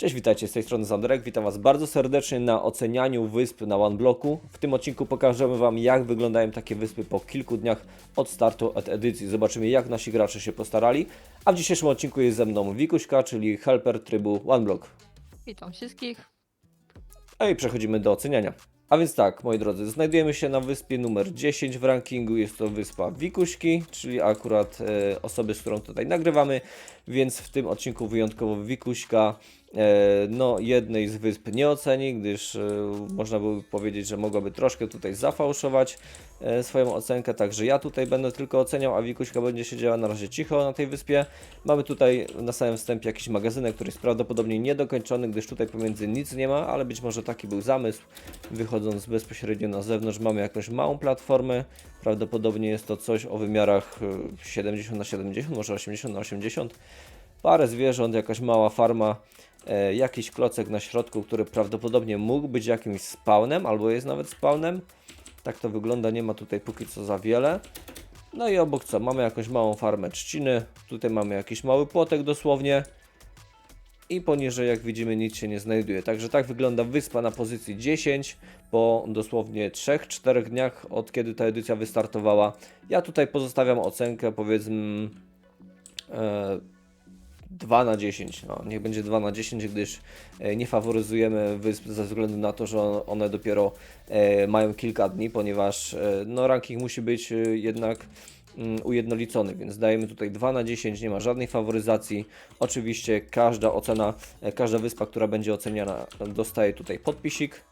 Cześć, witajcie, z tej strony Zanderek. Witam Was bardzo serdecznie na ocenianiu wysp na OneBlocku. W tym odcinku pokażemy Wam, jak wyglądają takie wyspy po kilku dniach od startu od edycji. Zobaczymy, jak nasi gracze się postarali. A w dzisiejszym odcinku jest ze mną Wikuśka, czyli helper trybu OneBlock. Witam wszystkich. A i przechodzimy do oceniania. A więc tak, moi drodzy, znajdujemy się na wyspie numer 10 w rankingu. Jest to wyspa Wikuśki, czyli akurat e, osoby, z którą tutaj nagrywamy. Więc w tym odcinku wyjątkowo Wikuśka no, jednej z wysp nie oceni, gdyż e, można by powiedzieć, że mogłaby troszkę tutaj zafałszować e, swoją ocenkę. Także ja tutaj będę tylko oceniał, a Wikuśka będzie siedziała na razie cicho na tej wyspie. Mamy tutaj na samym wstępie jakiś magazynek, który jest prawdopodobnie niedokończony, gdyż tutaj pomiędzy nic nie ma, ale być może taki był zamysł. Wychodząc bezpośrednio na zewnątrz mamy jakąś małą platformę. Prawdopodobnie jest to coś o wymiarach e, 70 na 70, może 80 na 80. Parę zwierząt, jakaś mała farma, e, jakiś klocek na środku, który prawdopodobnie mógł być jakimś spawnem, albo jest nawet spawnem. Tak to wygląda, nie ma tutaj póki co za wiele. No i obok co? Mamy jakąś małą farmę trzciny, tutaj mamy jakiś mały płotek dosłownie i poniżej jak widzimy nic się nie znajduje. Także tak wygląda wyspa na pozycji 10 po dosłownie 3-4 dniach od kiedy ta edycja wystartowała. Ja tutaj pozostawiam ocenkę powiedzmy e, 2 na 10. No, niech będzie 2 na 10, gdyż e, nie faworyzujemy wysp ze względu na to, że one dopiero e, mają kilka dni, ponieważ e, no, ranking musi być jednak mm, ujednolicony, więc dajemy tutaj 2 na 10, nie ma żadnej faworyzacji. Oczywiście każda ocena, każda wyspa, która będzie oceniana, dostaje tutaj podpisik,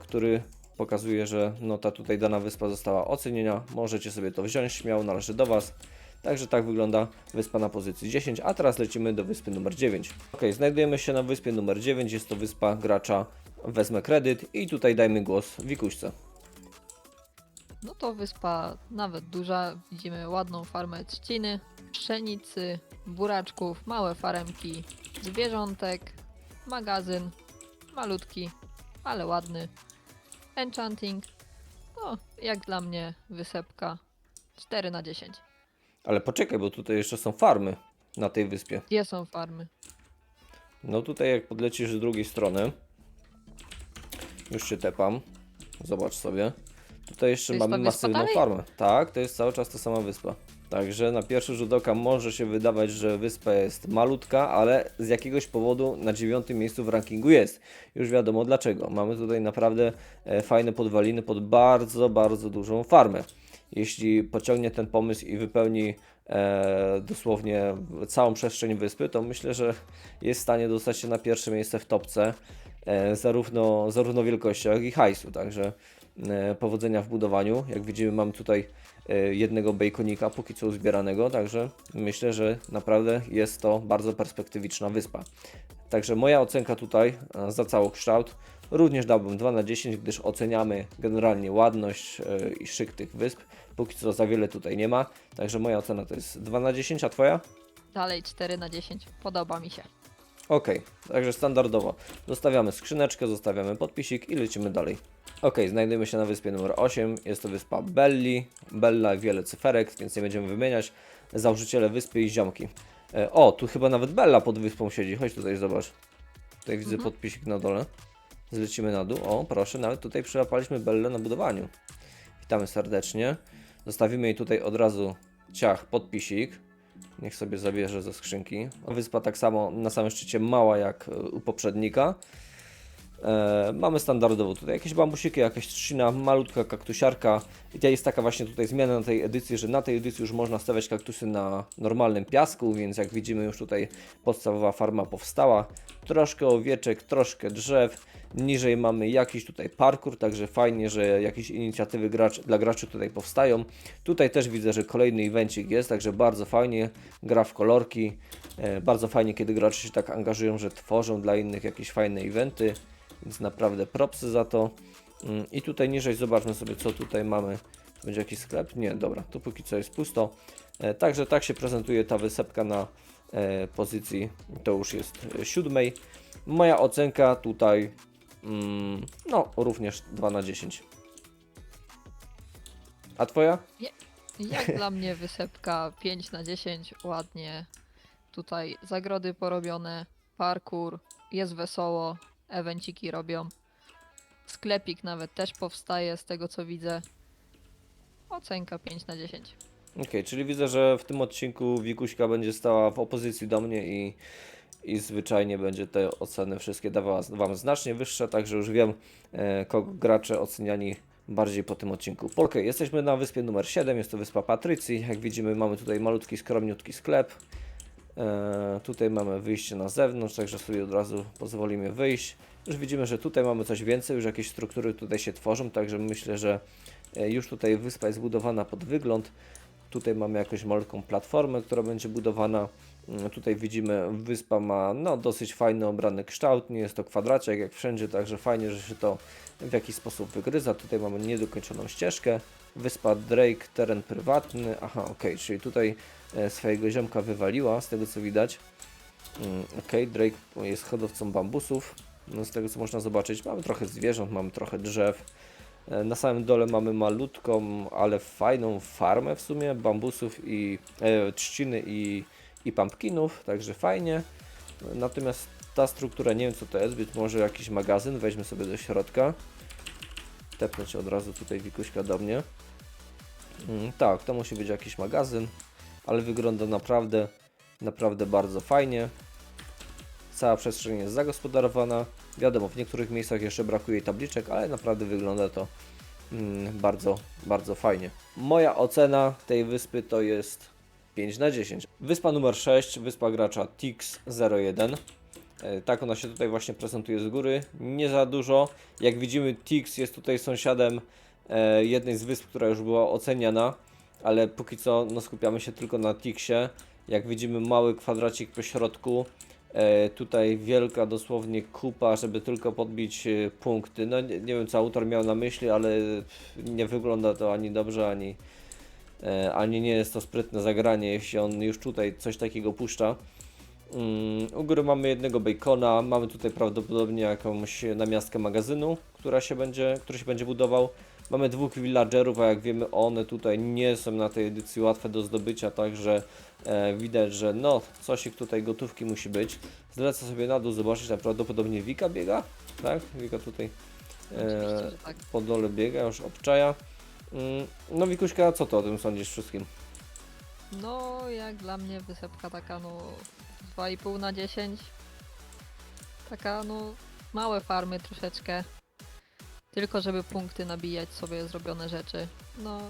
który pokazuje, że no ta tutaj dana wyspa została oceniona. Możecie sobie to wziąć, śmiało należy do Was. Także tak wygląda wyspa na pozycji 10, a teraz lecimy do wyspy numer 9. Ok, znajdujemy się na wyspie numer 9, jest to wyspa gracza Wezmę Kredyt i tutaj dajmy głos Wikuśce. No to wyspa nawet duża. Widzimy ładną farmę trzciny, pszenicy, buraczków, małe faremki, zwierzątek, magazyn, malutki, ale ładny. Enchanting. No, jak dla mnie wysepka 4 na 10. Ale poczekaj, bo tutaj jeszcze są farmy na tej wyspie. Gdzie są farmy? No tutaj jak podlecisz z drugiej strony, już się tepam, zobacz sobie. Tutaj jeszcze To jest ta mamy wyspa masywną dalej? farmę. Tak, to jest cały czas ta sama wyspa. Także na pierwszy rzut oka może się wydawać, że wyspa jest malutka, ale z jakiegoś powodu na dziewiątym miejscu w rankingu jest. Już wiadomo dlaczego. Mamy tutaj naprawdę e, fajne podwaliny pod bardzo, bardzo dużą farmę. Jeśli pociągnie ten pomysł i wypełni e, dosłownie całą przestrzeń wyspy, to myślę, że jest w stanie dostać się na pierwsze miejsce w topce, e, zarówno, zarówno wielkością, jak i hajsu. Także e, powodzenia w budowaniu. Jak widzimy, mam tutaj e, jednego baconika, póki co uzbieranego, także myślę, że naprawdę jest to bardzo perspektywiczna wyspa. Także moja ocenka tutaj e, za całokształt również dałbym 2 na 10, gdyż oceniamy generalnie ładność e, i szyk tych wysp. Póki co za wiele tutaj nie ma, także moja ocena to jest 2 na 10, a Twoja? Dalej 4 na 10. Podoba mi się. Ok, także standardowo zostawiamy skrzyneczkę, zostawiamy podpisik i lecimy dalej. Ok, znajdujemy się na wyspie numer 8, jest to wyspa Belli, Bella wiele cyferek, więc nie będziemy wymieniać. Założyciele wyspy i ziomki. E, o, tu chyba nawet Bella pod wyspą siedzi, chodź tutaj zobacz. Tutaj widzę Mhm. podpisik na dole. Zlecimy na dół, o proszę, nawet tutaj przyłapaliśmy Bellę na budowaniu. Witamy serdecznie. Zostawimy jej tutaj od razu ciach podpisik. Niech sobie zabierze ze skrzynki. Wyspa tak samo na samym szczycie mała jak e, u poprzednika. E, mamy standardowo tutaj jakieś bambusiki, jakaś trzcina, malutka kaktusiarka. I to jest taka właśnie tutaj zmiana na tej edycji, że na tej edycji już można stawiać kaktusy na normalnym piasku, więc jak widzimy już tutaj podstawowa farma powstała. Troszkę owieczek, troszkę drzew. Niżej mamy jakiś tutaj parkour, także fajnie, że jakieś inicjatywy gracz, dla graczy tutaj powstają. Tutaj też widzę, że kolejny evencik jest, także bardzo fajnie. Gra w kolorki. E, bardzo fajnie, kiedy gracze się tak angażują, że tworzą dla innych jakieś fajne eventy. Więc naprawdę propsy za to. Mm, I tutaj niżej zobaczmy sobie, co tutaj mamy. Czy Będzie jakiś sklep? Nie, dobra, to póki co jest pusto. E, Także tak się prezentuje ta wysepka na e, pozycji, to już jest siódmej. Moja ocenka tutaj, mm, no również 2 na 10. A twoja? Jak dla mnie wysepka 5 na 10, ładnie. Tutaj zagrody porobione, parkour, jest wesoło, evenciki robią. Sklepik nawet też powstaje z tego co widzę. Ocenka 5 na 10. Okej, czyli widzę, że w tym odcinku Wikuśka będzie stała w opozycji do mnie i, i zwyczajnie będzie te oceny wszystkie dawała Wam znacznie wyższe, także już wiem, e, kogo gracze oceniani bardziej po tym odcinku. Okej, jesteśmy na wyspie numer 7, jest to wyspa Patrycji. Jak widzimy, mamy tutaj malutki, skromniutki sklep. E, tutaj mamy wyjście na zewnątrz, także sobie od razu pozwolimy wyjść. Już widzimy, że tutaj mamy coś więcej, już jakieś struktury tutaj się tworzą, także myślę, że e, już tutaj wyspa jest budowana pod wygląd. Tutaj mamy jakąś malutką platformę, która będzie budowana. Mm, Tutaj widzimy, wyspa ma no, dosyć fajny obrany kształt. Nie jest to kwadraciak jak wszędzie, także fajnie, że się to w jakiś sposób wygryza. Tutaj mamy niedokończoną ścieżkę. Wyspa Drake, teren prywatny. Aha, ok, czyli tutaj e, swojego ziomka wywaliła, z tego co widać. Mm, Ok, Drake jest hodowcą bambusów. No, z tego co można zobaczyć, mamy trochę zwierząt, mamy trochę drzew. E, Na samym dole mamy malutką, ale fajną farmę w sumie bambusów i e, trzciny i, i pumpkinów, także fajnie. Natomiast ta struktura, nie wiem co to jest, być może jakiś magazyn, weźmy sobie do środka. Tepnąć od razu tutaj Wikuśka do mnie. Mm, tak, to musi być jakiś magazyn, ale wygląda naprawdę, naprawdę bardzo fajnie. Cała przestrzeń jest zagospodarowana. Wiadomo, w niektórych miejscach jeszcze brakuje tabliczek, ale naprawdę wygląda to mm, bardzo, bardzo fajnie. Moja ocena tej wyspy to jest 5 na 10. Wyspa numer 6, wyspa gracza Tix01. E, Tak ona się tutaj właśnie prezentuje z góry. Nie za dużo. Jak widzimy, Tix jest tutaj sąsiadem e, jednej z wysp, która już była oceniana, ale póki co no, skupiamy się tylko na Tixie. Jak widzimy, mały kwadracik po środku. E, tutaj wielka dosłownie kupa, żeby tylko podbić e, punkty. No nie, nie wiem co autor miał na myśli, ale nie wygląda to ani dobrze, ani, e, ani nie jest to sprytne zagranie, jeśli on już tutaj coś takiego puszcza. Mm, u góry mamy jednego bacona, mamy tutaj prawdopodobnie jakąś namiastkę magazynu, która się będzie, który się będzie budował. Mamy dwóch villagerów, a jak wiemy one tutaj nie są na tej edycji łatwe do zdobycia, także e, widać, że no coś ich tutaj gotówki musi być. Zlecę sobie na dół zobaczyć, a prawdopodobnie Wika biega, tak? Wika tutaj e, tak. po dole biega, już obczaja. Mm, no Wikuśka, co ty o tym sądzisz wszystkim? No, jak dla mnie wysepka taka, no 2,5 na 10. Taka, no, małe farmy troszeczkę. Tylko żeby punkty nabijać sobie zrobione rzeczy. No,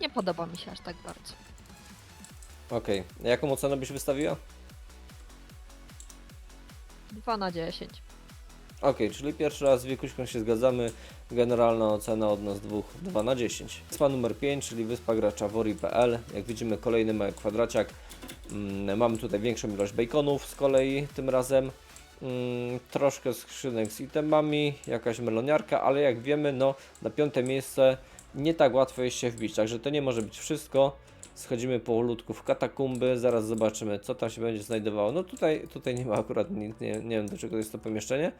nie podoba mi się aż tak bardzo. Okej, jaką ocenę byś wystawiła? 2 na 10. Okej, czyli pierwszy raz z Wikuśką się zgadzamy. Generalna ocena od nas dwóch 2 na 10. Wyspa numer 5, czyli wyspa gracza Wori.pl. Jak widzimy kolejny mały kwadraciak. Mm, mamy tutaj większą ilość baconów z kolei tym razem. Mm, troszkę skrzynek z itemami, jakaś meloniarka, ale jak wiemy, no na piąte miejsce nie tak łatwo jest się wbić, także to nie może być wszystko. Schodzimy powolutku w katakumby, zaraz zobaczymy co tam się będzie znajdowało. No tutaj, tutaj nie ma akurat nie, nie wiem do czego jest to pomieszczenie,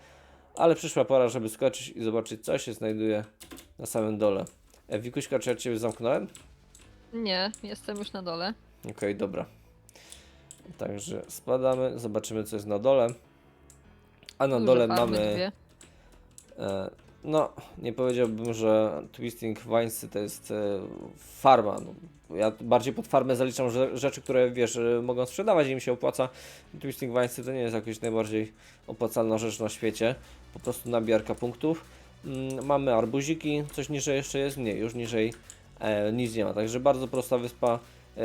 ale przyszła pora, żeby skoczyć i zobaczyć co się znajduje na samym dole. E, Wikuśka, czy ja Cię zamknąłem? Nie, jestem już na dole. Okej, dobra. Także spadamy, zobaczymy co jest na dole. A na Duże dole farmy mamy... Dwie. E, no, nie powiedziałbym, że Twisting Winesy to jest e, farma. No, ja bardziej pod farmę zaliczam rzeczy, które wiesz, e, mogą sprzedawać i im się opłaca. Twisting Winesy to nie jest jakaś najbardziej opłacalna rzecz na świecie. Po prostu nabiarka punktów. Mm, mamy arbuziki, coś niżej jeszcze jest? Nie, już niżej e, nic nie ma. Także bardzo prosta wyspa, e,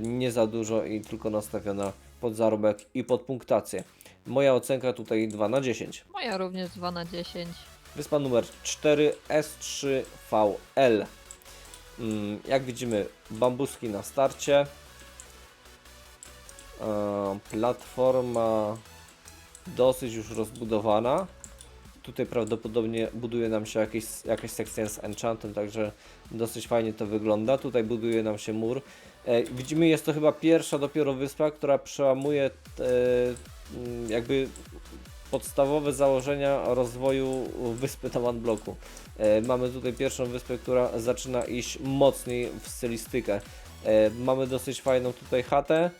nie za dużo i tylko nastawiona pod zarobek i pod punktację. Moja ocenka tutaj 2 na 10. Moja również 2 na 10. Wyspa numer 4 S3VL. Mm, Jak widzimy, bambuski na starcie. E, Platforma dosyć już rozbudowana. Tutaj prawdopodobnie buduje nam się jakieś, jakaś sekcja z enchantem, także dosyć fajnie to wygląda. Tutaj buduje nam się mur. E, Widzimy, jest to chyba pierwsza dopiero wyspa, która przełamuje e, mm, jakby podstawowe założenia rozwoju wyspy na one bloku. E, mamy tutaj pierwszą wyspę, która zaczyna iść mocniej w stylistykę. E, mamy dosyć fajną tutaj chatę.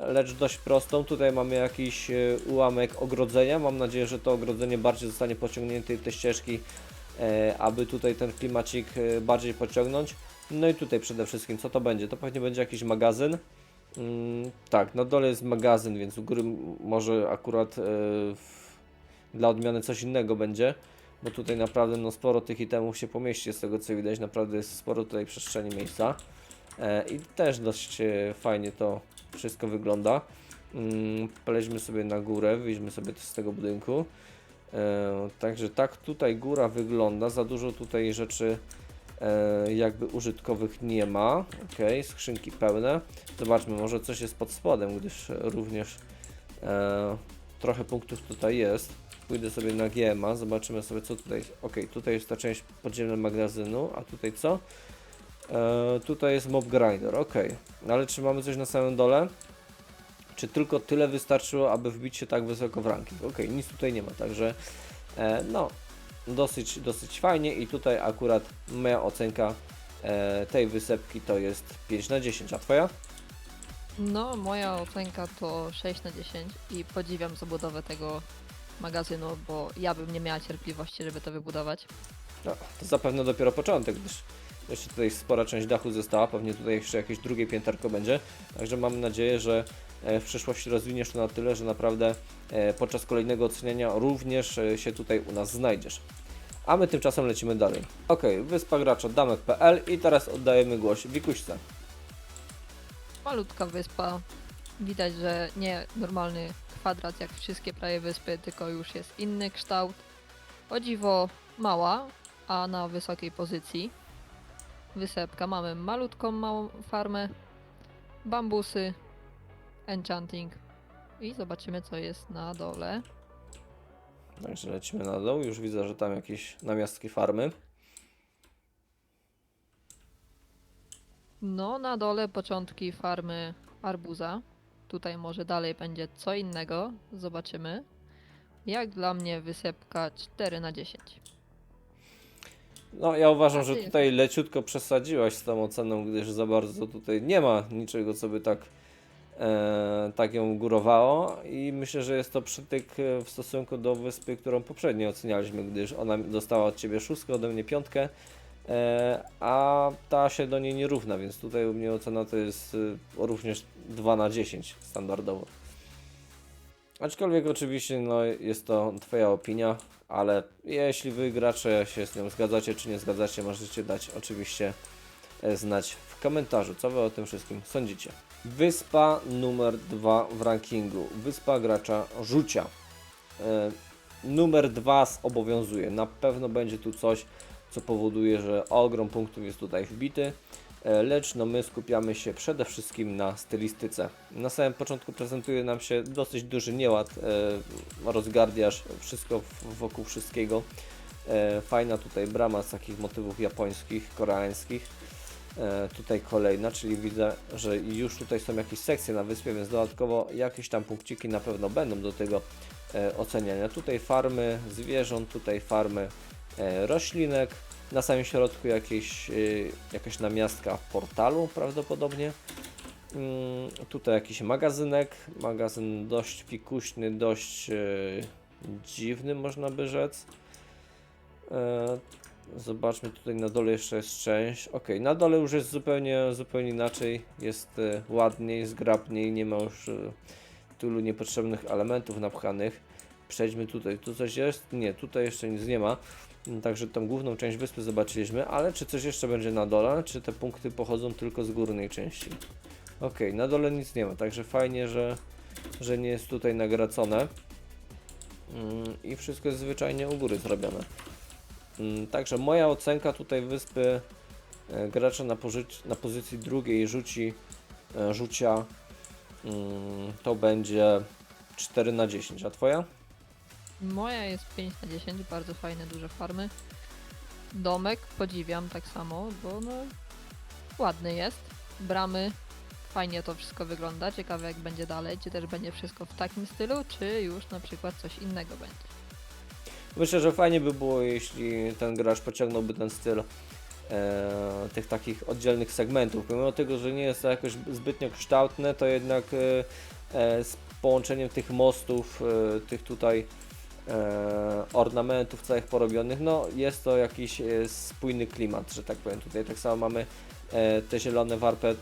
Lecz dość prostą. Tutaj mamy jakiś e, ułamek ogrodzenia. Mam nadzieję, że to ogrodzenie bardziej zostanie pociągnięte te ścieżki, e, aby tutaj ten klimacik e, bardziej pociągnąć. No i tutaj przede wszystkim, co to będzie? To pewnie będzie jakiś magazyn. Mm, tak, na dole jest magazyn, więc u góry może akurat dla odmiany coś innego będzie. Bo tutaj naprawdę no, sporo tych itemów się pomieści, z tego co widać. Naprawdę jest sporo tutaj przestrzeni miejsca. E, I też dość e, fajnie to wszystko wygląda. Mm, Poleźmy sobie na górę, wyjdźmy sobie z tego budynku. E, Także tak tutaj góra wygląda. Za dużo tutaj rzeczy jakby użytkowych nie ma. Ok, skrzynki pełne. Zobaczmy, może coś jest pod spodem, gdyż również trochę punktów tutaj jest. Pójdę sobie na GMA, zobaczymy sobie co tutaj. Ok, tutaj jest ta część podziemna magazynu, a tutaj co? E, tutaj jest mob grinder, ok. Ale czy mamy coś na samym dole? Czy tylko tyle wystarczyło, aby wbić się tak wysoko w ranking? Ok, nic tutaj nie ma, także e, no, dosyć, dosyć fajnie i tutaj akurat moja ocenka e, tej wysepki to jest 5 na 10, a twoja? No, moja ocenka to 6 na 10 i podziwiam zabudowę tego magazynu, bo ja bym nie miała cierpliwości, żeby to wybudować. No, to zapewne dopiero początek, gdyż jeszcze tutaj spora część dachu została, pewnie tutaj jeszcze jakieś drugie pięterko będzie, także mam nadzieję, że e, w przyszłości rozwiniesz to na tyle, że naprawdę e, podczas kolejnego oceniania również e, się tutaj u nas znajdziesz. A my tymczasem lecimy dalej. Ok, wyspa gracza damek.pl i teraz oddajemy głos Wikuśce. Malutka wyspa. Widać, że nie normalny kwadrat jak wszystkie prawie wyspy, tylko już jest inny kształt. O dziwo mała, a na wysokiej pozycji. Wysepka. Mamy malutką małą farmę, bambusy, enchanting i zobaczymy co jest na dole. Także lecimy na dół, już widzę, że tam jakieś namiastki farmy. No, na dole początki farmy arbuza. Tutaj może dalej będzie co innego. Zobaczymy. Jak dla mnie wysepka 4 na 10. No, ja uważam, że tutaj leciutko przesadziłaś z tą oceną, gdyż za bardzo tutaj nie ma niczego, co by tak, e, tak ją górowało i myślę, że jest to przytyk e, w stosunku do wyspy, którą poprzednio ocenialiśmy, gdyż ona dostała od Ciebie szóstkę, ode mnie piątkę, e, a ta się do niej nie równa, więc tutaj u mnie ocena to jest e, również 2 na 10 standardowo. Aczkolwiek oczywiście no, jest to Twoja opinia, ale jeśli Wy gracze się z nią zgadzacie czy nie zgadzacie, możecie dać oczywiście e, znać w komentarzu, co Wy o tym wszystkim sądzicie. Wyspa numer 2 w rankingu. Wyspa gracza Rzucia. E, numer 2 zobowiązuje. Na pewno będzie tu coś, co powoduje, że ogrom punktów jest tutaj wbity. E, Lecz no my skupiamy się przede wszystkim na stylistyce. Na samym początku prezentuje nam się dosyć duży nieład, e, rozgardiaż, wszystko wokół wszystkiego. E, Fajna tutaj brama z takich motywów japońskich, koreańskich. Tutaj kolejna, czyli widzę, że już tutaj są jakieś sekcje na wyspie, więc dodatkowo jakieś tam punkciki na pewno będą do tego oceniania. Tutaj farmy zwierząt, tutaj farmy roślinek, na samym środku jakieś, y, jakaś namiastka portalu prawdopodobnie. Mm, tutaj jakiś magazynek, magazyn dość fikuśny, dość y, dziwny można by rzec. E, zobaczmy tutaj na dole jeszcze jest część. Ok, na dole już jest zupełnie, zupełnie inaczej, jest y, ładniej, zgrabniej, nie ma już tylu niepotrzebnych elementów napchanych. Przejdźmy tutaj, tu coś jest? Nie, tutaj jeszcze nic nie ma. Także tą główną część wyspy zobaczyliśmy, ale czy coś jeszcze będzie na dole, czy te punkty pochodzą tylko z górnej części? Ok, na dole nic nie ma, także fajnie, że, że nie jest tutaj nagracone. Mm, I wszystko jest zwyczajnie u góry zrobione. Mm, Także moja ocenka tutaj wyspy e, gracza na, na pozycji drugiej rzuci, e, rzucia mm, to będzie 4 na 10, a twoja? Moja jest 5 na 10, bardzo fajne, duże farmy. Domek podziwiam tak samo, bo no ładny jest. Bramy, fajnie to wszystko wygląda. Ciekawe jak będzie dalej, czy też będzie wszystko w takim stylu, czy już na przykład coś innego będzie. Myślę, że fajnie by było, jeśli ten gracz pociągnąłby ten styl e, tych takich oddzielnych segmentów. Pomimo tego, że nie jest to jakoś zbytnio kształtne, to jednak e, e, z połączeniem tych mostów, e, tych tutaj ornamentów całych porobionych, no jest to jakiś e, spójny klimat, że tak powiem. Tutaj tak samo mamy e, te zielone warpet,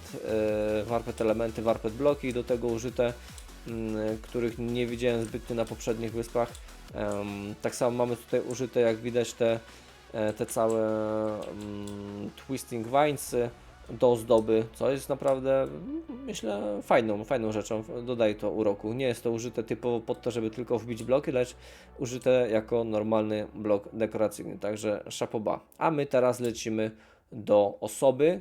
e, warpet elementy, warpet bloki do tego użyte, m, których nie widziałem zbytnio na poprzednich wyspach. Tak samo mamy tutaj użyte, jak widać, te, e, te całe mm, twisting vinesy do ozdoby, co jest naprawdę, myślę, fajną, fajną rzeczą. Dodaje to uroku. Nie jest to użyte typowo pod to, żeby tylko wbić bloki, lecz użyte jako normalny blok dekoracyjny. Także szapoba. A my teraz lecimy do osoby,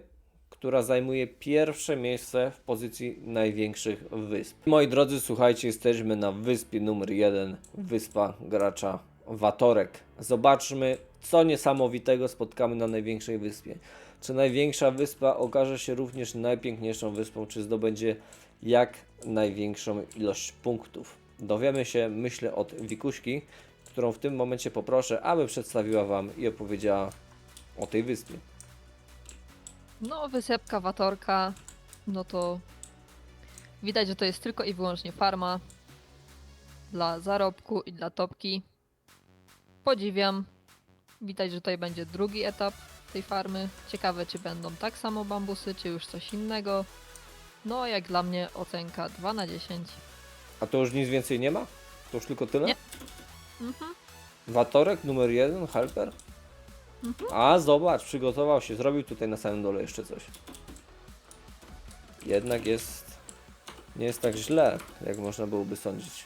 która zajmuje pierwsze miejsce w pozycji największych wysp. Moi drodzy, słuchajcie, jesteśmy na wyspie numer jeden, wyspa gracza Watorek. Zobaczmy, co niesamowitego spotkamy na największej wyspie. Czy największa wyspa okaże się również najpiękniejszą wyspą, czy zdobędzie jak największą ilość punktów. Dowiemy się, myślę, od Wikuśki, którą w tym momencie poproszę, aby przedstawiła Wam i opowiedziała o tej wyspie. No, wysepka Watorka, no to widać, że to jest tylko i wyłącznie farma dla zarobku i dla topki. Podziwiam. Widać, że tutaj będzie drugi etap tej farmy. Ciekawe, czy będą tak samo bambusy, czy już coś innego. No, jak dla mnie ocenka 2 na 10. A to już nic więcej nie ma? To już tylko tyle? Nie. Mhm. Watorek numer jeden, helper? A zobacz, przygotował się, zrobił tutaj na samym dole jeszcze coś. Jednak jest. Nie jest tak źle, jak można byłoby sądzić.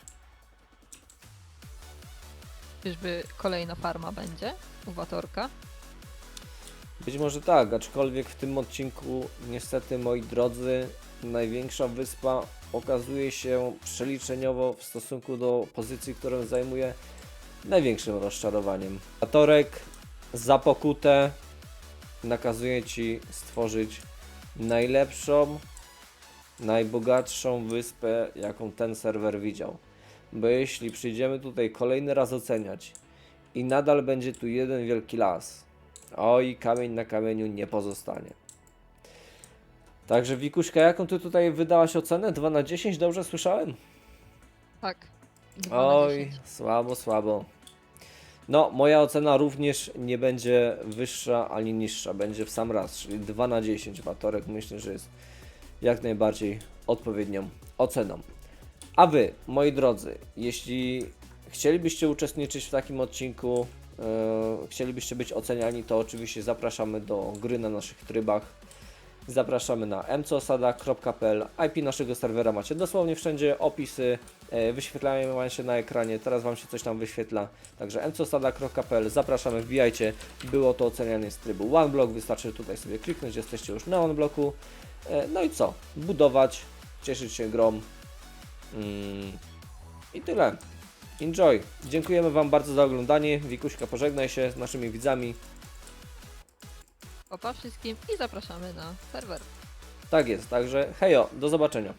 Czyżby kolejna farma będzie u Watorka? Być może tak, aczkolwiek w tym odcinku, niestety, moi drodzy, największa wyspa okazuje się przeliczeniowo w stosunku do pozycji, którą zajmuje największym rozczarowaniem. Atorek za pokutę nakazuje Ci stworzyć najlepszą, najbogatszą wyspę, jaką ten serwer widział. Bo jeśli przyjdziemy tutaj kolejny raz oceniać i nadal będzie tu jeden wielki las, oj, kamień na kamieniu nie pozostanie. Także Wikuśka, jaką Ty tutaj wydałaś ocenę? 2 na 10, dobrze słyszałem? Tak. 2 na Oj, 10. słabo, słabo. No, moja ocena również nie będzie wyższa ani niższa, będzie w sam raz, czyli 2 na 10. Watorek myślę, że jest jak najbardziej odpowiednią oceną. A Wy, moi drodzy, jeśli chcielibyście uczestniczyć w takim odcinku, chcielibyście być oceniani, to oczywiście zapraszamy do gry na naszych trybach. Zapraszamy na mcosada.pl. IP naszego serwera macie dosłownie wszędzie, opisy e, wyświetlają Wam się na ekranie, teraz Wam się coś tam wyświetla. Także mcosada.pl, zapraszamy, wbijajcie. Było to oceniane z trybu OneBlock, wystarczy tutaj sobie kliknąć, jesteście już na OneBlocku. E, No i co? Budować, cieszyć się grą. Mm, I tyle. Enjoy. Dziękujemy Wam bardzo za oglądanie. Wikuśka, pożegnaj się z naszymi widzami. Opa wszystkim i zapraszamy na serwer. Tak jest, także hejo, do zobaczenia.